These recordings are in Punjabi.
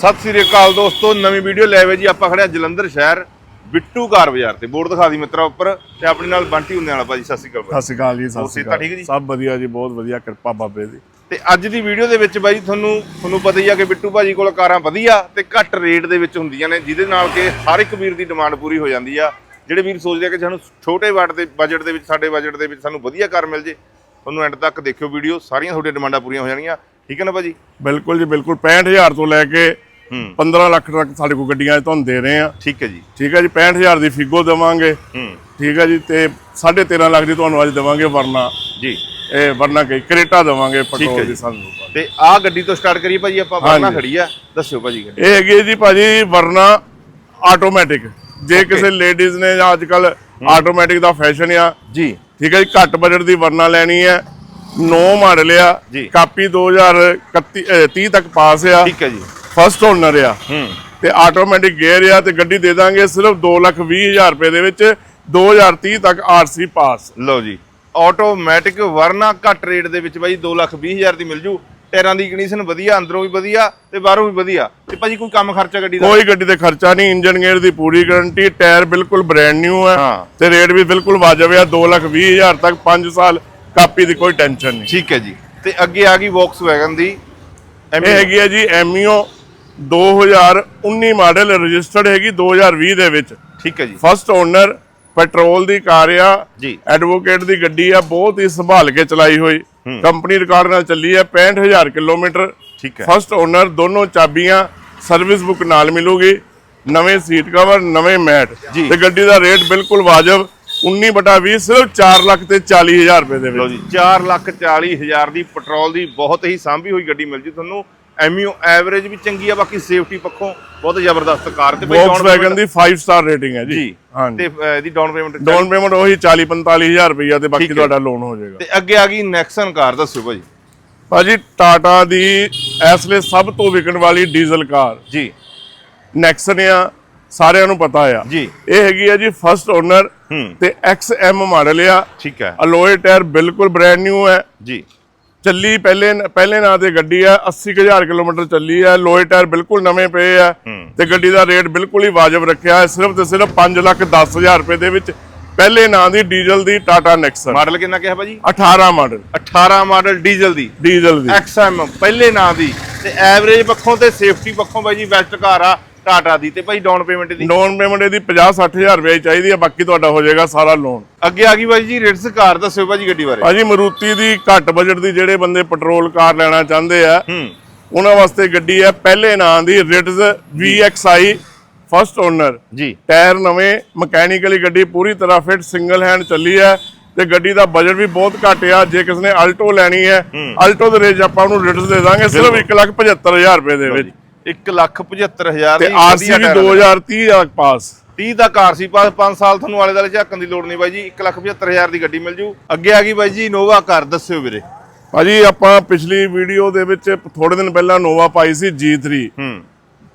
ਸਤਿ ਸ੍ਰੀ ਅਕਾਲ ਦੋਸਤੋ ਨਵੀਂ ਵੀਡੀਓ ਲੈ ਆਵੇ ਜੀ। ਆਪਾਂ ਖੜੇ ਆ ਜਲੰਧਰ ਸ਼ਹਿਰ ਬਿੱਟੂ ਕਾਰ ਬਾਜ਼ਾਰ ਤੇ। ਬੋਰਡ ਦਿਖਾ ਦੀ ਮਿੱਤਰਾ ਉੱਪਰ ਤੇ ਆਪਣੇ ਨਾਲ ਬੰਟੀ ਹੁੰਦੇ ਵਾਲਾ ਭਾਜੀ। ਸਤਿ ਸ੍ਰੀ ਅਕਾਲ। ਸਤਿ ਸ਼੍ਰੀ ਅਕਾਲ ਜੀ ਸਤਿ ਸ਼੍ਰੀ ਸਿਹਤਾਂ ਠੀਕ ਅਕਾਲ ਜੀ? ਸਭ ਵਧੀਆ ਜੀ ਬਹੁਤ ਵਧੀਆ ਕਿਰਪਾ ਬਾਬੇ ਦੀ। ਤੇ ਅੱਜ ਦੀ ਵੀਡੀਓ ਦੇ ਵਿੱਚ ਬਾਈ ਤੁਹਾਨੂੰ ਤੁਹਾਨੂੰ ਪਤਾ ਹੀ ਆ ਕਿ ਬਿੱਟੂ ਭਾਜੀ ਕੋਲ ਕਾਰਾਂ ਵਧੀਆ ਤੇ ਘੱਟ ਰੇਟ ਦੇ ਵਿੱਚ ਹੁੰਦੀਆਂ ਨੇ ਜਿਹਦੇ ਨਾਲ ਕਿ ਹਰ ਇੱਕ ਵੀਰ ਦੀ ਡਿਮਾਂਡ ਪੂਰੀ ਹੋ ਜਾਂਦੀ ਆ। ਜਿਹੜੇ ਵੀਰ ਸੋਚਦੇ ਆ ਕਿ ਸਾਨੂੰ ਛੋਟੇ ਵਾਟ ਦੇ ਬਜਟ ਦੇ ਵਿੱਚ ਸਾਡੇ ਬਜਟ ਦੇ ਵਿੱਚ ਸਾਨੂੰ ਵਧੀਆ ਕਾਰ ਮਿਲ ਜੇ ਤੁਹਾਨੂੰ ਐਂਡ ਤੱਕ ਦੇਖਿਓ ਵੀਡੀਓ। ਸਾਰੀਆਂ ਤੁਹਾਡੀਆਂ ਡਿਮਾਂਡਾਂ ਪੂਰੀਆਂ ਹੋ ਜਾਣਗੀਆਂ ਠੀਕ ਹੈ ਨਾ ਭਾਜੀ? ਬਿਲਕੁਲ ਜੀ ਬਿਲਕੁਲ। 65000 ਤੋਂ ਲੈ ਕੇ 15 ਲੱਖ ਤੱਕ ਸਾਡੇ ਕੋਲ ਗੱਡੀਆਂ ਤੁਹਾਨੂੰ ਦੇ ਰਹੇ ਆ ਠੀਕ ਹੈ ਜੀ। ਠੀਕ ਹੈ ਜੀ 65000 ਦੀ ਫਿਗੋ ਦੇਵਾਂਗੇ। ਹੂੰ। ਠੀਕ ਹੈ ਜੀ ਤੇ 13.5 ਲੱਖ ਦੀ ਤੁਹਾਨੂੰ ਅੱਜ ਦੇਵਾਂਗੇ ਵਰਨਾ। ਜੀ। ਇਹ ਵਰਨਾ ਕਈ ਕਰੇਟਾ ਦੇਵਾਂਗੇ ਪੈਟਰੋਲ। ਦੀ ਸਾਨੂੰ ਤੇ ਆਹ ਗੱਡੀ ਤੋਂ ਸਟਾਰਟ ਕਰੀਏ ਭਾਜੀ ਆਪਾਂ ਵਰਨਾ। ਖੜੀ ਆ। ਦੱਸਿਓ ਭਾਜੀ ਇਹ ਹੈਗੀ ਜੀ ਭਾਜੀ ਵਰਨਾ ਆਟੋਮੈਟਿਕ। ਜੇ ਕਿਸੇ ਲੇਡੀਜ਼ ਨੇ ਅੱਜ ਕੱਲ ਆਟੋਮੈਟਿਕ ਦਾ ਫੈਸ਼ਨ ਆ ਜੀ। ਠੀਕ ਹੈ ਜੀ ਘੱਟ ਬਜਟ ਦੀ ਵਰਨਾ ਲੈਣੀ ਹੈ। 9 ਮਾਡਲ ਆ। ਕਾਪੀ 2031 ਅਹ 30 ਤੱਕ ਪਾਸ ਆ। ਠੀਕ ਹੈ ਜੀ। ਫਸਟ ਓਨਰ ਆ। ਤੇ ਆਟੋਮੈਟਿਕ ਗੇਅਰ ਆ ਤੇ ਗੱਡੀ ਦੇ ਦਾਂਗੇ ਸਿਰਫ 220000 ਰੁਪਏ ਦੇ ਵਿੱਚ 2030 ਤੱਕ ਆਰਸੀ ਪਾਸ। ਲਓ ਜੀ ਆਟੋਮੈਟਿਕ ਵਰਨਾ ਘੱਟ ਰੇਟ ਦੇ ਵਿੱਚ ਬਾਈ 220000 ਦੀ ਮਿਲ ਜੂ। ਟਾਇਰਾਂ ਦੀ ਕੰਡੀਸ਼ਨ ਵਧੀਆ ਅੰਦਰੋਂ ਵੀ ਵਧੀਆ ਤੇ ਬਾਹਰੋਂ ਵੀ ਵਧੀਆ। ਤੇ ਭਾਜੀ ਕੋਈ ਕੰਮ ਖਰਚਾ ਗੱਡੀ ਦਾ? ਕੋਈ ਗੱਡੀ ਤੇ ਖਰਚਾ ਨਹੀਂ ਇੰਜਨ ਗੇਅਰ ਦੀ ਪੂਰੀ ਗਾਰੰਟੀ ਟਾਇਰ ਬਿਲਕੁਲ ਬ੍ਰੈਂਡ ਨਿਊ ਹੈ। ਤੇ ਰੇਟ ਵੀ ਬਿਲਕੁਲ ਵਾਜਬ ਹੈ 220000 ਤੱਕ 5 ਸਾਲ ਕਾਪੀ ਦੀ ਕੋਈ ਟੈਨਸ਼ਨ ਨਹੀਂ। ਠੀਕ ਹੈ ਜੀ। ਤੇ ਅੱਗੇ ਆ ਗਈ ਵੈਗਨ ਦੀ ਇਹ ਹੈਗੀ ਹੈ ਜੀ ਐਮਈਓ 2019 ਮਾਡਲ ਰਜਿਸਟਰਡ ਹੈਗੀ 2020 ਦੇ ਵਿੱਚ। ਠੀਕ ਹੈ ਜੀ। ਫਸਟ ਓਨਰ ਪੈਟਰੋਲ ਦੀ ਕਾਰ ਆ। ਜੀ। ਐਡਵੋਕੇਟ ਦੀ ਗੱਡੀ ਆ। ਬਹੁਤ ਹੀ ਸੰਭਾਲ ਕੇ ਚਲਾਈ ਹੋਈ। ਕੰਪਨੀ ਰਿਕਾਰਡ ਨਾਲ ਚੱਲੀ ਹੈ 65000 ਕਿਲੋਮੀਟਰ। ਠੀਕ ਹੈ। ਫਸਟ ਓਨਰ ਦੋਨੋਂ ਚਾਬੀਆਂ ਸਰਵਿਸ ਬੁੱਕ ਨਾਲ ਮਿਲੂਗੀ। ਨਵੇਂ ਸੀਟ ਕਵਰ ਨਵੇਂ ਮੈਟ। ਤੇ ਗੱਡੀ ਦਾ ਰੇਟ ਬਿਲਕੁਲ ਵਾਜਬ। 19 ਬਟਾ 20 ਸਿਰਫ 4 ਲੱਖ ਤੇ 40000 ਰੁਪਏ ਦੇ ਲਓ ਵਿੱਚ ਜੀ 4 ਲੱਖ 40 ਹਜ਼ਾਰ ਦੀ ਪੈਟਰੋਲ ਦੀ ਬਹੁਤ ਹੀ ਸਾਂਭੀ ਹੋਈ ਗੱਡੀ ਮਿਲ ਜੂ ਤੁਹਾਨੂੰ। ਐਮਯੂ ਐਵਰੇਜ ਵੀ ਚੰਗੀ ਆ ਬਾਕੀ ਸੇਫਟੀ ਪੱਖੋਂ ਬਹੁਤ ਜ਼ਬਰਦਸਤ ਕਾਰ ਤੇ payment- ਦੀ 5 ਸਟਾਰ ਰੇਟਿੰਗ ਹੈ ਜੀ। ਹਾਂਜੀ। ਤੇ ਇਹਦੀ ਡਾਊਨ ਪੇਮੈਂਟ ਡਾਊਨ ਪੇਮੈਂਟ ਉਹੀ 40 45000 ਰੁਪਈਆ ਤੇ ਬਾਕੀ। ਤੁਹਾਡਾ ਲੋਨ ਹੋ ਜਾਏਗਾ। ਤੇ ਅੱਗੇ ਆ ਗਈ ਨੈਕਸਨ ਕਾਰ ਦੱਸਿਓ ਭਾਜੀ। ਭਾਜੀ ਟਾਟਾ ਦੀ ਇਸ ਲਈ ਸਭ ਤੋਂ ਵਿਕਣ ਵਾਲੀ ਡੀਜ਼ਲ ਕਾਰ। ਜੀ। ਨੈਕਸਨ ਆ ਸਾਰਿਆਂ ਨੂੰ ਪਤਾ ਆ। ਜੀ। ਇਹ ਹੈਗੀ ਆ ਜੀ ਫਸਟ ਓਨਰ ਤੇ XM ਮਾਡਲ ਆ। ਠੀਕ ਹੈ। ਅਲੋਏ ਟਾਇਰ ਬਿਲਕੁਲ ਬ੍ਰੈਂਡ ਨਿਊ ਹੈ। ਜੀ। ਚੱਲੀ ਪਹਿਲੇ ਪਹਿਲੇ ਨਾਂ ਤੇ ਗੱਡੀ ਆ 80000 ਕਿਲੋਮੀਟਰ ਚੱਲੀ ਆ ਲੋਏ ਟਾਇਰ ਬਿਲਕੁਲ ਨਵੇਂ ਪਏ ਆ। ਤੇ ਗੱਡੀ ਦਾ ਰੇਟ ਬਿਲਕੁਲ ਹੀ ਵਾਜਬ ਰੱਖਿਆ ਹੈ ਸਿਰਫ ਤੇ ਸਿਰਫ 5 ਲੱਖ 10000 ਰੁਪਏ ਦੇ ਵਿੱਚ ਪਹਿਲੇ ਨਾਂ ਦੀ ਡੀਜ਼ਲ ਦੀ ਟਾਟਾ ਨੈਕਸਨ। ਮਾਡਲ ਕਿੰਨਾ ਕਿਹਾ ਭਾਜੀ? 18 ਮਾਡਲ। 18 ਮਾਡਲ ਡੀਜ਼ਲ ਦੀ। ਡੀਜ਼ਲ ਦੀ। XM ਪਹਿਲੇ ਨਾਂ ਦੀ। ਤੇ ਐਵਰੇਜ ਪੱਖੋਂ ਤੇ ਸੇਫਟੀ ਪੱਖੋਂ ਬਾਈ ਜੀ ਬੈਸਟ ਕਾਰ ਆ। ਟਾਟਾ ਦੀ ਤੇ ਭਾਈ ਡਾਊਨ ਪੇਮੈਂਟ ਦੀ? ਡਾਊਨ ਪੇਮੈਂਟ ਇਹਦੀ 50 60000 ਰੁਪਏ ਚਾਹੀਦੀ ਹੈ ਬਾਕੀ ਤੁਹਾਡਾ ਹੋ ਜਾਏਗਾ ਸਾਰਾ ਲੋਨ ਅੱਗੇ ਆ ਗਈ ਬਾਈ ਜੀ ਰਿਟਸ ਕਾਰ ਦੱਸਿਓ ਭਾਜੀ ਗੱਡੀ ਬਾਰੇ। ਭਾਜੀ ਮਰੂਤੀ ਦੀ ਘੱਟ ਬਜਟ ਦੀ ਜਿਹੜੇ ਬੰਦੇ ਪੈਟਰੋਲ ਕਾਰ ਲੈਣਾ ਚਾਹੁੰਦੇ ਆ ਹੂੰ। ਉਹਨਾਂ ਵਾਸਤੇ ਗੱਡੀ ਹੈ ਪਹਿਲੇ ਨਾਂ ਦੀ ਰਿਟਜ਼ VXI ਫਸਟ ਓਨਰ ਜੀ। ਟਾਇਰ ਨਵੇਂ ਮਕੈਨੀਕਲੀ ਗੱਡੀ ਪੂਰੀ ਤਰ੍ਹਾਂ ਫਿੱਟ ਸਿੰਗਲ ਹੈਂਡ ਚੱਲੀ ਹੈ ਤੇ ਗੱਡੀ ਦਾ ਬਜਟ ਵੀ ਬਹੁਤ ਘੱਟ ਆ ਜੇ ਕਿਸ ਨੇ ਆਲਟੋ ਲੈਣੀ ਹੈ ਆਲਟੋ ਦੇ ਰੇਂਜ ਆਪਾਂ ਉਹਨੂੰ ਰਿਟਜ਼ ਦੇ ਦਾਂਗੇ ਸਿਰਫ 175000 ਰੁਪਏ ਦੇ ਵਿੱਚ। 1 ਲੱਖ 75 ਹਜ਼ਾਰ ਤੇ ਦੀ ਆਰਸੀ ਵੀ 2030 ਤੱਕ ਪਾਸ। 30 ਦਾ ਕਾਰ ਸੀ ਪਾਸ 5 ਸਾਲ ਤੁਹਾਨੂੰ ਆਲੇ ਦਾਲੇ ਝਾਕਣ ਦੀ ਲੋੜ ਨਹੀਂ ਬਾਈ ਜੀ 1 ਲੱਖ 75 ਹਜ਼ਾਰ ਦੀ ਗੱਡੀ ਮਿਲ ਜੂ। ਅੱਗੇ ਆ ਗਈ ਬਾਈ ਜੀ ਇਨੋਵਾ ਕਾਰ ਦੱਸਿਓ ਵੀਰੇ। ਭਾਜੀ ਆਪਾਂ ਪਿਛਲੀ ਵੀਡੀਓ ਦੇ ਵਿੱਚ ਥੋੜੇ ਦਿਨ ਪਹਿਲਾਂ ਨੋਵਾ ਪਾਈ ਸੀ G3 ਹੂੰ।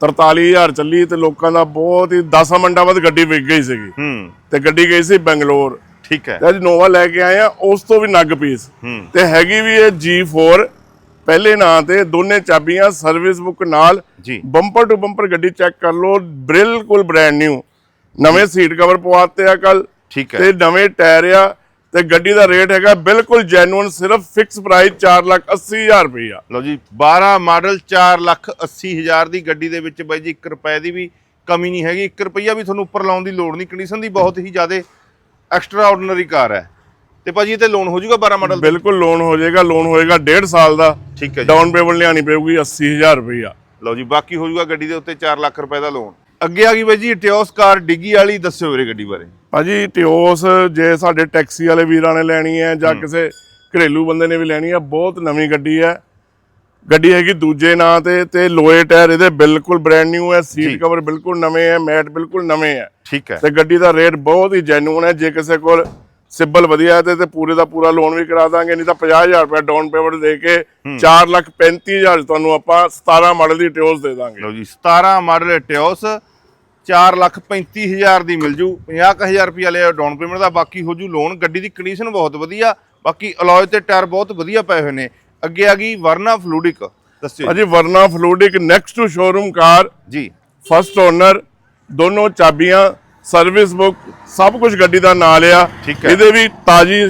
43000 ਚੱਲੀ ਤੇ ਲੋਕਾਂ ਦਾ ਬਹੁਤ ਹੀ 10 ਮਿੰਟਾਂ ਬਾਅਦ ਗੱਡੀ ਵਿਕ ਗਈ ਸੀਗੀ। ਹੂੰ। ਤੇ ਗੱਡੀ ਗਈ ਸੀ ਬੰਗਲੌਰ। ਠੀਕ ਹੈ। ਤੇ ਅੱਜ ਨੋਵਾ ਲੈ ਕੇ ਆਏ ਆ ਉਸ ਤੋਂ ਵੀ ਨੱਗ ਪੀਸ ਤੇ ਹੈਗੀ ਵੀ ਇਹ G4 ਪਹਿਲੇ ਨਾਂ ਤੇ ਦੋਨੇ ਚਾਬੀਆਂ ਸਰਵਿਸ ਬੁੱਕ ਨਾਲ ਜੀ। ਬੰਪਰ ਟੂ ਬੰਪਰ ਗੱਡੀ ਚੈੱਕ ਕਰ ਲਓ ਬਿਲਕੁਲ ਬ੍ਰੈਂਡ ਨਿਊ ਨਵੇਂ ਸੀਟ ਕਵਰ ਪਵਾਤੇ ਆ ਕੱਲ ਠੀਕ ਹੈ। ਤੇ ਨਵੇਂ ਟਾਇਰ ਆ ਤੇ ਗੱਡੀ ਦਾ ਰੇਟ ਹੈਗਾ ਬਿਲਕੁਲ ਜੈਨੂਇਨ ਸਿਰਫ ਫਿਕਸ ਪ੍ਰਾਈਸ 4 ਲੱਖ 80 ਹਜ਼ਾਰ ਰੁਪਈਆ। ਲਓ ਜੀ 12 ਮਾਡਲ 4 ਲੱਖ 80 ਹਜ਼ਾਰ ਦੀ ਗੱਡੀ ਦੇ ਵਿੱਚ ਬਾਈ ਜੀ 1 ਰੁਪਏ ਦੀ ਵੀ ਕਮੀ ਨਹੀਂ ਹੈਗੀ। 1 ਰੁਪਈਆ ਵੀ ਤੁਹਾਨੂੰ ਉੱਪਰ ਲਾਉਣ ਦੀ ਲੋੜ ਨਹੀਂ। ਕੰਡੀਸ਼ਨ ਦੀ ਬਹੁਤ ਹੀ ਜ਼ਿਆਦਾ ਐਕਸਟਰਾ ਆਰਡੀਨਰੀ ਕਾਰ ਹੈ। ਤੇ ਭਾਜੀ ਇਹ ਤੇ ਲੋਨ ਹੋ ਜਾਊਗਾ 12 ਮਾਡਲ ਬਿਲਕੁਲ ਲੋਨ ਹੋ ਜਾਏਗਾ ਲੋਨ ਹੋਏਗਾ 1.5 ਸਾਲ ਦਾ। ਠੀਕ ਹੈ ਜੀ। ਡਾਊਨ ਪੇਮੈਂਟ ਲਿਆਣੀ ਪਊਗੀ 80000 ਰੁਪਈਆ। ਲਓ ਜੀ ਬਾਕੀ ਹੋ ਜਾਊਗਾ ਗੱਡੀ ਦੇ ਉੱਤੇ 4 ਲੱਖ ਰੁਪਏ ਦਾ ਲੋਨ ਅੱਗੇ ਆ ਗਈ ਬਾਈ ਜੀ ਟਿਓਸ ਕਾਰ ਡਿੱਗੀ ਵਾਲੀ ਦੱਸਿਓ ਵੀਰੇ ਗੱਡੀ ਬਾਰੇ। ਭਾਜੀ ਟਿਓਸ ਜੇ ਸਾਡੇ ਟੈਕਸੀ ਵਾਲੇ ਵੀਰਾਂ ਨੇ ਲੈਣੀ ਹੈ ਜਾਂ ਕਿਸੇ ਘਰੇਲੂ ਬੰਦੇ ਨੇ ਵੀ ਲੈਣੀ ਹੈ ਬਹੁਤ ਨਵੀਂ ਗੱਡੀ ਹੈ। ਗੱਡੀ ਹੈਗੀ ਦੂਜੇ ਨਾਂ ਤੇ ਤੇ ਲੋਏ ਟਾਇਰ ਇਹਦੇ ਬਿਲਕੁਲ ਬ੍ਰੈਂਡ ਨਿਊ ਹੈ। ਸੀਟ ਕਵਰ ਬਿਲਕੁਲ ਨਵੇਂ ਹੈ ਮੈਟ ਬਿਲਕੁਲ ਨਵੇਂ ਹੈ। ਠੀਕ ਹੈ। ਤੇ ਗੱਡੀ ਦਾ ਰੇਟ ਬਹੁਤ ਹੀ ਜੈਨੂਇਨ ਹੈ ਜੇ ਕਿਸੇ ਕੋਲ ਸਿਬਲ ਵਧੀਆ ਤੇ ਤੇ ਪੂਰੇ ਦਾ ਪੂਰਾ ਲੋਨ ਵੀ ਕਰਾ ਦਾਂਗੇ ਨਹੀਂ ਤਾਂ 50000 ਰੁਪਏ ਡਾਊਨ ਪੇਮੈਂਟ ਦੇ ਕੇ 4 ਲੱਖ 35000 ਤੁਹਾਨੂੰ ਆਪਾਂ 17 ਮਾਡਲ ਦੀ ਟਿਓਸ ਦੇ ਦਾਂਗੇ। ਲਓ ਜੀ 17 ਮਾਡਲ ਟਿਓਸ 4 ਲੱਖ 35 ਹਜ਼ਾਰ ਦੀ ਮਿਲ ਜੂ 50000 ਰੁਪਿਆ ਲਿਆ ਡਾਊਨ ਪੇਮੈਂਟ ਦਾ ਬਾਕੀ ਹੋ ਜੂ ਲੋਨ ਗੱਡੀ ਦੀ ਕੰਡੀਸ਼ਨ ਬਹੁਤ ਵਧੀਆ ਬਾਕੀ ਅਲੋਏ ਤੇ ਟਾਇਰ ਬਹੁਤ ਵਧੀਆ ਪਏ ਹੋਏ ਨੇ। ਅੱਗੇ ਆ ਗਈ ਵਰਨਾ ਫਲੂਡਿਕ ਦੱਸਿਓ ਜੀ। Verna fluidic next to showroom car ਜੀ। ਫਸਟ ਓਨਰ ਦੋਨੋਂ ਚਾਬੀਆਂ ਸਰਵਿਸ ਬੁੱਕ ਸਭ ਕੁਝ ਗੱਡੀ ਦਾ ਨਾਲ ਆ। ਹੈ। ਇਹਦੇ ਵੀ ਤਾਜੀ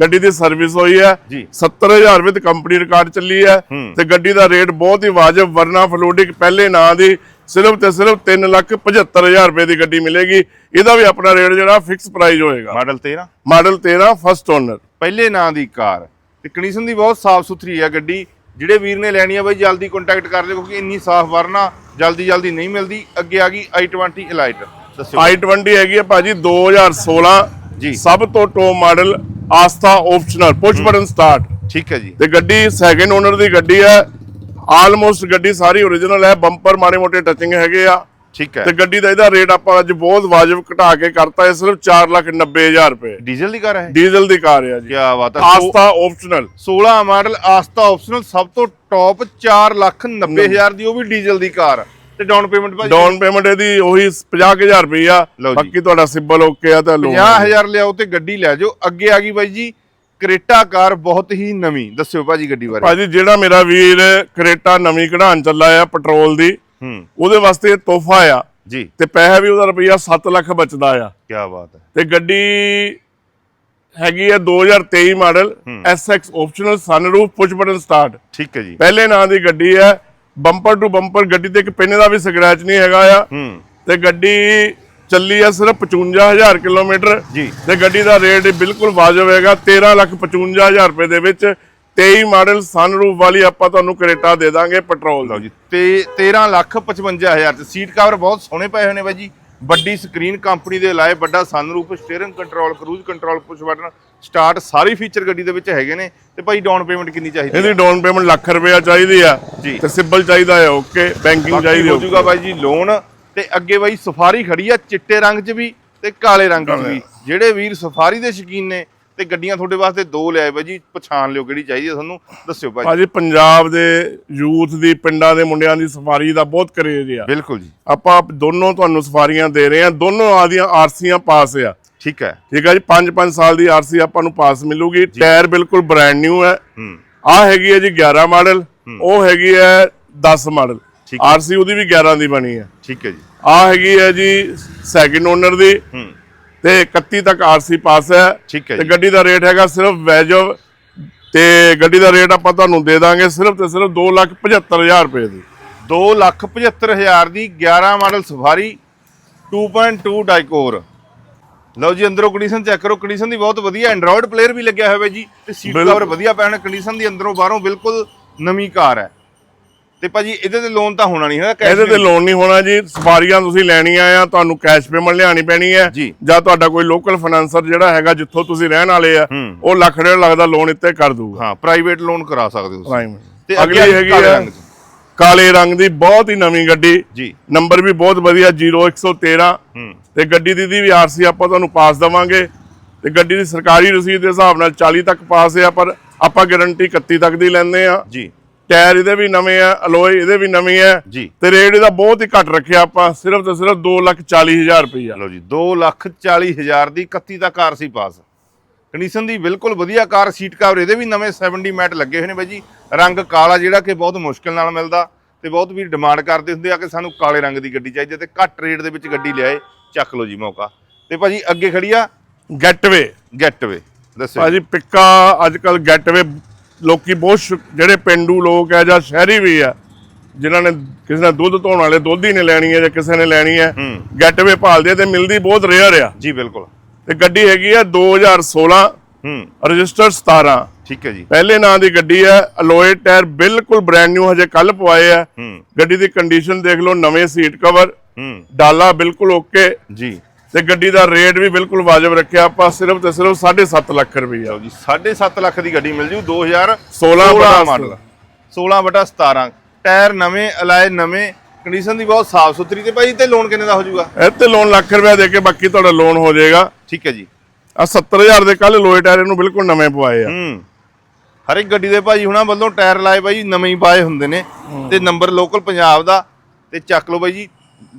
ਗੱਡੀ ਦੀ ਸਰਵਿਸ ਹੋਈ ਹੈ। ਜੀ। 70000 ਰੁਪਏ ਤੇ ਕੰਪਨੀ ਰਿਕਾਰਡ ਚੱਲੀ ਹੈ ਹੂੰ। ਤੇ ਗੱਡੀ ਦਾ ਰੇਟ ਬਹੁਤ ਹੀ ਵਾਜਬ ਵਰਨਾ ਫਲੂਡਿਕ ਪਹਿਲੇ ਨਾਂ ਦੀ ਸਿਰਫ ਤੇ ਸਿਰਫ 375000 ਰੁਪਏ ਦੀ ਗੱਡੀ ਮਿਲੇਗੀ। ਇਹਦਾ ਵੀ ਆਪਣਾ ਰੇਟ ਜਿਹੜਾ ਫਿਕਸ ਪ੍ਰਾਈਸ ਹੋਏਗਾ। ਮਾਡਲ 13 ਮਾਡਲ 13 ਫਸਟ ਓਨਰ ਪਹਿਲੇ ਨਾਂ ਦੀ ਕਾਰ। ਤੇ ਕੰਡੀਸ਼ਨ ਦੀ ਬਹੁਤ ਸਾਫ਼ ਸੁਥਰੀ ਆ ਗੱਡੀ। ਜਿਹੜੇ ਵੀਰ ਨੇ ਲੈਣੀ ਆ ਬਾਈ ਜਲਦੀ ਕੰਟੈਕਟ ਕਰ ਲਿਓ ਕਿਉਂਕਿ ਇੰਨੀ ਸਾਫ਼ ਵਰਨਾ ਜਲਦੀ ਜਲਦੀ ਨਹੀਂ ਮਿਲਦੀ। ਅੱਗੇ ਆ ਗਈ i20 Elite ਦੱਸਿਓ। I20 ਹੈਗੀ ਹੈ ਭਾਜੀ 2016 ਜੀ। ਸਭ ਤੋਂ top model Asta optional push button start. ਠੀਕ ਹੈ ਜੀ। ਤੇ ਗੱਡੀ ਸੈਕਿੰਡ ਓਨਰ ਦੀ ਗੱਡੀ ਹੈ। ਆਲਮੋਸਟ ਗੱਡੀ ਸਾਰੀ ਓਰੀਜਨਲ ਹੈ ਬੰਪਰ ਮਾੜੇ ਮੋਟੇ ਟੱਚਿੰਗ ਹੈਗੇ ਆ। ਠੀਕ ਹੈ। ਤੇ ਗੱਡੀ ਦਾ ਇਹਦਾ ਰੇਟ ਆਪਾਂ ਅੱਜ ਬਹੁਤ ਵਾਜਬ ਘਟਾ ਕੇ ਕਰਤਾ ਹੈ ਸਿਰਫ 490000 ਰੁਪਏ। ਡੀਜ਼ਲ ਦੀ ਕਾਰ ਹੈ ਡੀਜ਼ਲ ਦੀ ਕਾਰ ਹੈ ਜੀ। ਕੀ ਬਾਤ ਹੈ। Aastha optional 16 model Aastha optional ਸਭ ਤੋਂ ਟੌਪ 490000 ਦੀ ਉਹ ਵੀ ਡੀਜ਼ਲ ਦੀ ਕਾਰ। ਤੇ ਡਾਊਨ ਪੇਮੈਂਟ ਭਾਜੀ? ਡਾਊਨ ਪੇਮੈਂਟ ਇਹਦੀ ਉਹੀ 50000 ਰੁਪਈਆ। ਲਓ ਜੀ। ਬਾਕੀ ਤੁਹਾਡਾ ਸਿਬਲ ਓਕੇ ਆ ਤਾਂ ਲੋਨ 50000 ਲਿਆਓ ਤੇ ਗੱਡੀ ਲੈ ਜਾਓ। ਅੱਗੇ ਆ ਗਈ ਬਾਈ ਜੀ ਕਰੇਟਾ ਕਾਰ ਬਹੁਤ ਹੀ ਨਵੀਂ। ਦੱਸਿਓ ਭਾਜੀ ਗੱਡੀ ਬਾਰੇ। ਭਾਜੀ ਜਿਹੜਾ ਮੇਰਾ ਵੀਰ ਕਰੇਟਾ ਨਵੀਂ ਕਢਾਣ ਚੱਲਾ ਆ ਪੈਟਰੋਲ ਦੀ ਹੂੰ। ਉਹਦੇ ਵਾਸਤੇ ਤੋਹਫਾ ਆ। ਜੀ। ਤੇ ਪੈਸਾ ਵੀ ਉਹਦਾ ਰੁਪਈਆ 7 ਲੱਖ ਬਚਦਾ ਆ। ਕੀ ਬਾਤ ਹੈ। ਤੇ ਗੱਡੀ ਹੈਗੀ ਹੈ 2023 model SX optional sunroof push button start ਠੀਕ ਹੈ ਜੀ। ਪਹਿਲੇ ਨਾਂ ਦੀ ਗੱਡੀ ਹੈ ਬੰਪਰ ਟੂ ਬੰਪਰ ਗੱਡੀ ਤੇ ਇੱਕ ਪਿੰਨੇ ਦਾ ਵੀ ਸਕ੍ਰੈਚ ਨਹੀਂ ਹੈਗਾ ਆ। ਤੇ ਗੱਡੀ ਚੱਲੀ ਹੈ ਸਿਰਫ 55000 ਕਿਲੋਮੀਟਰ। ਜੀ। ਤੇ ਗੱਡੀ ਦਾ ਰੇਟ ਬਿਲਕੁਲ ਵਾਜਬ ਹੈਗਾ 1355000 ਰੁਪਏ ਦੇ ਵਿੱਚ। 23 ਮਾਡਲ ਸਨਰੂਫ ਵਾਲੀ ਆਪਾਂ ਤੁਹਾਨੂੰ ਕਰੇਟਾ ਦੇ ਦਾਂਗੇ ਪੈਟਰੋਲ ਦਾ। ਜੀ ਤੇ 13 ਲੱਖ 55000 ਚ ਸੀਟ ਕਵਰ ਬਹੁਤ ਸੋਹਣੇ ਪਏ ਹੋਏ ਨੇ ਬਾਈ ਜੀ। ਵੱਡੀ ਸਕਰੀਨ ਕੰਪਨੀ ਦੇ ਲਾਏ ਵੱਡਾ sunroof steering control cruise control push button start ਸਾਰੇ ਫੀਚਰ ਗੱਡੀ ਦੇ ਵਿੱਚ ਹੈਗੇ ਨੇ ਤੇ ਭਾਈ ਡਾਊਨ ਪੇਮੈਂਟ ਕਿੰਨੀ ਚਾਹੀਦੀ ਇਹਦੀ ਡਾਊਨ ਪੇਮੈਂਟ ਲੱਖ ਰੁਪਇਆ ਚਾਹੀਦੀ ਆ ਜੀ। ਤੇ ਸਿਬਲ ਚਾਹੀਦਾ ਹੈ ਓਕੇ ਬੈਂਕਿੰਗ ਬਾਕੀ ਚਾਹੀਦੀ ਹੋ। ਜਾਊਗਾ ਬਾਈ ਜੀ ਲੋਨ ਤੇ ਅੱਗੇ ਬਾਈ ਸਫਾਰੀ ਖੜੀ ਆ ਚਿੱਟੇ ਰੰਗ 'ਚ ਵੀ ਤੇ ਕਾਲੇ ਰੰਗ 'ਚ ਵੀ। ਜਿਹੜੇ ਵੀਰ ਸਫਾਰੀ ਦੇ ਸ਼ੌਕੀਨ ਨੇ ਤੇ ਗੱਡੀਆਂ ਤੁਹਾਡੇ ਵਾਸਤੇ ਦੋ ਲਿਆਏ ਬਾਈ ਜੀ ਪਛਾਣ ਲਿਓ ਕਿਹੜੀ ਚਾਹੀਦੀ ਹੈ ਤੁਹਾਨੂੰ ਦੱਸਿਓ ਭਾਈ। ਭਾਜੀ ਪੰਜਾਬ ਦੇ ਯੂਥ ਦੀ ਪਿੰਡਾਂ ਦੇ ਮੁੰਡਿਆਂ ਦੀ ਸਫਾਰੀ ਦਾ ਬਹੁਤ ਕਰੇਜ ਆ। ਬਿਲਕੁਲ ਜੀ। ਆਪਾਂ ਦੋਨੋਂ ਤੁਹਾਨੂੰ ਸਫਾਰੀਆਂ ਦੇ ਰਹੇ ਆ ਦੋਨੋਂ ਆਦੀਆਂ ਆਰਸੀਆਂ ਪਾਸ ਆ। ਠੀਕ ਹੈ। ਠੀਕ ਹੈ ਜੀ 5-5 ਸਾਲ ਦੀ ਆਰਸੀ ਆਪਾਂ ਨੂੰ ਪਾਸ ਮਿਲੂਗੀ। ਟਾਇਰ ਬਿਲਕੁਲ ਬ੍ਰਾਂਡ ਨਿਊ ਹੈ। ਆ ਹੈਗੀ ਹੈ ਜੀ 11 ਮਾਡਲ ਉਹ ਹੈਗੀ ਹੈ 10 ਮਾਡਲ। ਆਰਸੀ ਉਹਦੀ ਵੀ 11 ਦੀ ਬਣੀ ਹੈ। ਠੀਕ ਹੈ ਜੀ। ਆ ਹੈਗੀ ਹੈ ਜੀ ਸੈਕਿੰਡ ਓਨਰ ਦੀ। ਤੇ 31 ਤੱਕ ਆਰਸੀ ਪਾਸ ਹੈ। ਠੀਕ ਹੈ ਤੇ ਗੱਡੀ ਦਾ ਰੇਟ ਹੈਗਾ ਸਿਰਫ ਵੈਜਵ ਤੇ ਗੱਡੀ ਦਾ ਰੇਟ ਆਪਾਂ ਤੁਹਾਨੂੰ ਦੇ ਦਾਂਗੇ ਸਿਰਫ ਤੇ ਸਿਰਫ 275000 ਰੁਪਏ ਦੀ। ਦੋ ਲੱਖ 75000 ਦੀ 11 ਮਾਡਲ ਸਫਾਰੀ 2.2 ਡਾਈਕੋਰ ਲਓ ਜੀ ਅੰਦਰੋਂ ਕੰਡੀਸ਼ਨ ਚੈੱਕ ਕਰੋ ਕੰਡੀਸ਼ਨ ਦੀ ਬਹੁਤ ਵਧੀਆ ਐਂਡਰੋਇਡ ਪਲੇਅਰ ਵੀ ਲੱਗਿਆ ਹੋਇਆ ਜੀ ਤੇ ਸੀਟ। ਕਵਰ ਵਧੀਆ ਪੈਣ ਕੰਡੀਸ਼ਨ ਦੀ ਅੰਦਰੋਂ ਬਾਹਰੋਂ ਬਿਲਕੁਲ ਨਵੀਂ ਕਾਰ ਹੈ ਤੇ ਭਾਜੀ ਇਹਦੇ ਤੇ ਲੋਨ ਤਾਂ ਹੋਣਾ ਨਹੀਂ ਹੈ ਇਹਦੇ ਤੇ ਲੋਨ ਨਹੀਂ ਹੋਣਾ ਜੀ ਸਵਾਰੀਆਂ ਤੁਸੀਂ ਲੈਣੀਆਂ ਆ ਤੁਹਾਨੂੰ ਕੈਸ਼ ਪੇਮੈਂਟ ਲਿਆਣੀ ਪੈਣੀ ਹੈ ਜੀ। ਤੁਹਾਡਾ ਕੋਈ ਲੋਕਲ ਫਾਈਨਾਂਸਰ ਜਿਹੜਾ ਹੈਗਾ ਜਿੱਥੋਂ ਤੁਸੀਂ ਰਹਿਣ ਵਾਲੇ ਆ। ਉਹ ਲੱਖ ਡੇਢ ਲੱਖ ਦਾ ਲੋਨ ਇੱਥੇ ਕਰ ਦੂਗਾ ਹਾਂ ਪ੍ਰਾਈਵੇਟ ਲੋਨ ਕਰਾ ਸਕਦੇ ਹੋ ਤੁਸੀਂ ਤੇ ਅਗਲੀ ਅੱਗੇ ਹੈਗੀ 'ਚ। ਕਾਲੇ ਰੰਗ ਦੀ ਬਹੁਤ ਹੀ ਨਵੀਂ ਗੱਡੀ। ਜੀ। ਨੰਬਰ ਵੀ ਬਹੁਤ ਵਧੀਆ 0113 ਹੂੰ। ਤੇ ਗੱਡੀ ਦੀ ਦੀ ਵੀ ਆਰਸੀ ਆਪਾਂ ਤੁਹਾਨੂੰ ਪਾਸ ਦਵਾਂਗੇ। ਤੇ ਗੱਡੀ ਦੀ ਸਰਕਾਰੀ ਰਸੀਦ ਦੇ ਹਿਸਾਬ ਨਾਲ 40 ਤੱਕ ਪਾਸ ਆ ਪਰ ਆਪਾਂ ਗਾਰੰਟੀ 31 ਤੱਕ ਦੀ ਲੈਂਦੇ ਆ ਜੀ। ਟਾਇਰ ਇਹਦੇ ਵੀ ਨਵੇਂ ਆ ਅਲੋਏ ਇਹਦੇ ਵੀ ਨਵੇਂ ਆ। ਜੀ। ਤੇ ਰੇਟ ਇਹਦਾ ਬਹੁਤ ਹੀ ਘੱਟ ਰੱਖਿਆ ਆਪਾਂ ਸਿਰਫ ਤੇ ਸਿਰਫ 240000 ਰੁਪਈਆ। ਲਓ ਜੀ 2 ਲੱਖ 40 ਹਜ਼ਾਰ ਦੀ 31 ਦਾ ਕਾਰ ਸੀ ਪਾਸ। ਕੰਡੀਸ਼ਨ ਦੀ ਬਿਲਕੁਲ ਵਧੀਆ ਕਾਰ ਸੀਟ ਕਵਰ ਇਹਦੇ ਵੀ ਨਵੇਂ 70 ਮੈਟ ਲੱਗੇ ਹੋਏ ਨੇ ਬਾਈ ਜੀ। ਰੰਗ ਕਾਲਾ ਜਿਹੜਾ ਕਿ ਬਹੁਤ ਮੁਸ਼ਕਿਲ ਨਾਲ ਮਿਲਦਾ। ਤੇ ਬਹੁਤ ਵੀ ਡਿਮਾਂਡ ਕਰਦੇ ਹੁੰਦੇ ਆ ਕਿ ਸਾਨੂੰ ਕਾਲੇ ਰੰਗ ਦੀ ਗੱਡੀ ਚਾਹੀਦੀ ਹੈ ਤੇ ਘੱਟ ਰੇਟ ਦੇ ਵਿੱਚ ਗੱਡੀ ਲਿਆਏ ਚੱਕ ਲਓ ਜੀ ਮੌਕਾ। ਤੇ ਭਾਜੀ ਅੱਗੇ ਖੜੀ ਆ। ਗੈਟਵੇ ਗੈਟਵੇ ਦੱਸੋ ਭਾਜੀ ਪਿੱਕਾ ਅੱਜ ਕੱਲ ਗੈਟਵੇ ਲੋਕੀ ਬਹੁਤ ਜਿਹੜੇ ਪਿੰਡੂ ਲੋਕ ਆ ਜਾਂ ਸ਼ਹਿਰੀ ਵੀ ਆ ਜਿਨ੍ਹਾਂ ਨੇ ਕਿਸੇ ਨੇ ਦੁੱਧ ਧੋਣ ਵਾਲੇ ਦੁੱਧ ਹੀ ਨੇ ਲੈਣੀ ਹੈ ਜਾਂ ਕਿਸੇ ਨੇ ਲੈਣੀ ਹੈ ਗੈਟਵੇ ਭਾਲਦੇ ਤੇ ਮਿਲਦੀ ਬਹੁਤ ਰੇਅਰ ਆ। ਜੀ ਬਿਲਕੁਲ। ਤੇ ਗੱਡੀ ਹੈਗੀ ਆ 2016 ਹੂੰ। ਰਜਿਸਟਰਡ 17 ਠੀਕ ਹੈ ਜੀ। ਪਹਿਲੇ ਨਾਂ ਦੀ ਗੱਡੀ ਹੈ ਅਲੋਏ ਟਾਇਰ ਬਿਲਕੁਲ ਬ੍ਰੈਂਡ ਨਿਊ ਹਜੇ ਕੱਲ ਪਵਾਏ ਆ। ਗੱਡੀ ਦੀ ਕੰਡੀਸ਼ਨ ਦੇਖ ਲਓ ਨਵੇਂ ਸੀਟ ਕਵਰ ਡਾਲਾ ਬਿਲਕੁਲ ਓਕੇ ਜੀ। ਤੇ ਗੱਡੀ ਦਾ ਰੇਟ ਵੀ ਬਿਲਕੁਲ ਵਾਜਬ ਰੱਖਿਆ ਆਪਾਂ ਸਿਰਫ ਤੇ ਸਿਰਫ 7.5 ਲੱਖ ਰੁਪਈਆ ਜੀ 7.5 ਲੱਖ ਦੀ ਗੱਡੀ ਮਿਲ ਜੂ 2016 16 ਬਟਾ ਮਾਡਲ 16 ਬਟਾ 17 ਟਾਇਰ ਨਵੇਂ ਅਲਾਏ ਨਵੇਂ ਕੰਡੀਸ਼ਨ ਦੀ ਬਹੁਤ ਸਾਫ਼ ਸੁਥਰੀ ਤੇ ਭਾਈ ਤੇ ਲੋਨ ਕਿੰਨੇ ਦਾ ਹੋ ਜਾਊਗਾ ਇਹ ਤੇ ਲੋਨ ਲੱਖ ਰੁਪਇਆ ਦੇ ਕੇ ਬਾਕੀ ਤੁਹਾਡਾ ਲੋਨ ਹੋ ਜਾਏਗਾ। ਠੀਕ ਹੈ ਜੀ। ਆ 70000 ਦੇ ਕੱਲ ਲੋਏ ਟਾਇਰ ਇਹਨੂੰ ਬਿਲਕੁਲ ਨਵੇਂ ਪਵਾਏ ਆ। ਹੂੰ। ਹਰ ਇੱਕ ਗੱਡੀ ਦੇ ਭਾਈ ਹੁਣਾਂ ਵੱਲੋਂ ਟਾਇਰ ਲਾਏ ਬਾਈ ਨਵੇਂ ਹੀ ਪਾਏ ਹੁੰਦੇ ਨੇ। ਤੇ ਨੰਬਰ ਲੋਕਲ ਪੰਜਾਬ ਦਾ ਤੇ ਚੱਕ ਲਓ ਬਾਈ ਜੀ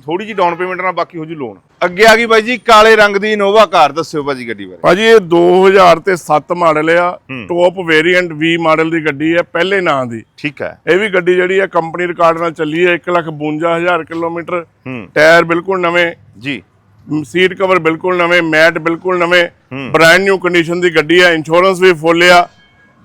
ਥੋੜੀ ਜੀ ਡਾਊਨ ਪੇਮੈਂਟ ਨਾਲ ਬਾਕੀ ਹੋ ਜੂ ਲੋਨ ਅੱਗੇ ਆ ਗਈ ਬਾਈ ਜੀ ਕਾਲੇ ਰੰਗ ਦੀ ਇਨੋਵਾ ਕਾਰ ਦੱਸਿਓ ਭਾਜੀ ਗੱਡੀ ਬਾਰੇ। ਭਾਜੀ ਇਹ 2000 ਤੇ 7 ਮਾਡਲ ਆ ਟੌਪ ਵੇਰੀਐਂਟ V ਮਾਡਲ ਦੀ ਗੱਡੀ ਹੈ ਪਹਿਲੇ ਨਾਂ ਦੀ। ਠੀਕ ਹੈ। ਇਹ ਵੀ ਗੱਡੀ ਜਿਹੜੀ ਹੈ ਕੰਪਨੀ ਰਿਕਾਰਡ ਨਾਲ ਚੱਲੀ ਹੈ 152000 ਕਿਲੋਮੀਟਰ। ਟਾਇਰ ਬਿਲਕੁਲ ਨਵੇਂ। ਜੀ। ਸੀਟ ਕਵਰ ਬਿਲਕੁਲ ਨਵੇਂ ਮੈਟ ਬਿਲਕੁਲ ਨਵੇਂ। ਬ੍ਰਾਂਡ ਨਿਊ ਕੰਡੀਸ਼ਨ ਦੀ ਗੱਡੀ ਹੈ ਇੰਸ਼ੋਰੈਂਸ ਵੀ ਫੁੱਲ ਆ।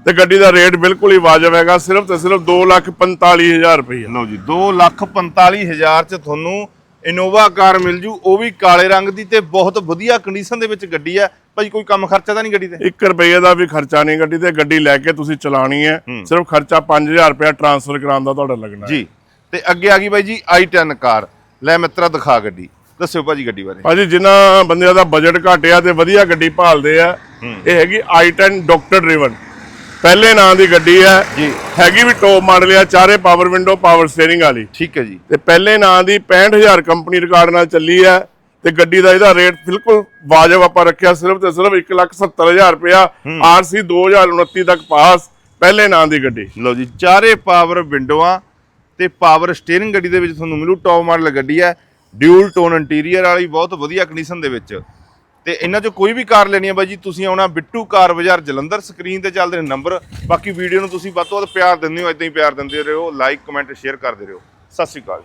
ਤੇ ਗੱਡੀ ਦਾ ਰੇਟ ਬਿਲਕੁਲ ਹੀ ਵਾਜਬ ਹੈਗਾ ਸਿਰਫ ਤੇ ਸਿਰਫ 245000 ਰੁਪਏ ਲਓ ਜੀ 245000 ਚ ਤੁਹਾਨੂੰ ਇਨੋਵਾ ਕਾਰ ਮਿਲ ਜੂ ਉਹ ਵੀ ਕਾਲੇ ਰੰਗ ਦੀ ਤੇ ਬਹੁਤ ਵਧੀਆ ਕੰਡੀਸ਼ਨ ਦੇ ਵਿੱਚ ਗੱਡੀ ਹੈ। ਭਾਜੀ ਕੋਈ ਕੰਮ ਖਰਚਾ ਤਾਂ ਨਹੀਂ ਗੱਡੀ ਤੇ? 1 ਰੁਪਏ ਦਾ ਵੀ ਖਰਚਾ ਨਹੀਂ ਗੱਡੀ ਤੇ ਗੱਡੀ ਲੈ ਕੇ ਤੁਸੀਂ ਚਲਾਣੀ ਹੈ। ਸਿਰਫ ਖਰਚਾ 5000 ਰੁਪਏ ਟ੍ਰਾਂਸਫਰ ਕਰਾਉਣ ਦਾ ਤੁਹਾਡਾ ਲੱਗਣਾ। ਜੀ ਤੇ ਅੱਗੇ ਆ ਗਈ ਬਾਈ ਜੀ i10 ਕਾਰ। ਲੈ ਮਿੱਤਰਾ ਦਿਖਾ ਗੱਡੀ। ਦੱਸਿਓ ਭਾਜੀ ਗੱਡੀ ਬਾਰੇ। ਭਾਜੀ ਜਿਨ੍ਹਾਂ ਬੰਦਿਆਂ ਦਾ ਬਜਟ ਘੱਟ ਆ ਤੇ ਵਧੀਆ ਗੱਡੀ ਭਾਲਦੇ ਆ ਇਹ ਹੈਗੀ i10 ਡਾਕਟਰ ਡਰਾਈਵਨ ਪਹਿਲੇ ਨਾਂ ਦੀ ਗੱਡੀ ਹੈ। ਜੀ। ਹੈਗੀ ਵੀ ਟੌਪ ਮਾਡਲ ਆ ਚਾਰੇ ਪਾਵਰ ਵਿੰਡੋ ਪਾਵਰ ਸਟੀਅਰਿੰਗ ਵਾਲੀ। ਠੀਕ ਹੈ ਜੀ। ਤੇ ਪਹਿਲੇ ਨਾਂ ਦੀ 65000 ਕੰਪਨੀ ਰਿਕਾਰਡ ਨਾਲ ਚੱਲੀ ਹੈ ਤੇ ਗੱਡੀ ਦਾ ਇਹਦਾ ਰੇਟ ਬਿਲਕੁਲ ਵਾਜਬ ਆਪਾਂ ਰੱਖਿਆ ਸਿਰਫ ਤੇ ਸਿਰਫ 170000 ਰੁਪਇਆ। ਆਰਸੀ 2029 ਤੱਕ ਪਾਸ ਪਹਿਲੇ ਨਾਂ ਦੀ ਗੱਡੀ। ਲਓ ਜੀ ਚਾਰੇ ਪਾਵਰ ਵਿੰਡੋਆਂ ਤੇ ਪਾਵਰ ਸਟੀਅਰਿੰਗ ਗੱਡੀ ਦੇ ਵਿੱਚ ਤੁਹਾਨੂੰ ਮਿਲੂ ਟੌਪ ਮਾਡਲ ਗੱਡੀ ਹੈ। ਡਿਊਲ ਟੋਨ ਇੰਟੀਰੀਅਰ ਵਾਲੀ ਬਹੁਤ ਵਧੀਆ ਕੰਡੀਸ਼ਨ ਦੇ ਵਿੱਚ। ਤੇ ਇਹਨਾਂ ਚੋਂ ਕੋਈ ਵੀ ਕਾਰ ਲੈਣੀ ਹੈ ਬਾਈ ਜੀ, ਤੁਸੀਂ ਆਉਣਾ ਬਿੱਟੂ ਕਾਰ ਬਾਜ਼ਾਰ ਜਲੰਧਰ ਸਕਰੀਨ ਤੇ ਚੱਲਦੇ ਨੇ ਨੰਬਰ। ਬਾਕੀ ਵੀਡੀਓ ਨੂੰ ਤੁਸੀਂ ਵੱਧ ਤੋਂ ਵੱਧ ਪਿਆਰ ਦਿੰਦੇ ਹੋ ਇਦਾਂ ਹੀ ਪਿਆਰ ਦਿੰਦੇ ਰਹੋ ਲਾਈਕ ਕਮੈਂਟ ਸ਼ੇਅਰ ਕਰਦੇ ਰਹੋ। ਸਤਿ ਸ਼੍ਰੀ ਅਕਾਲ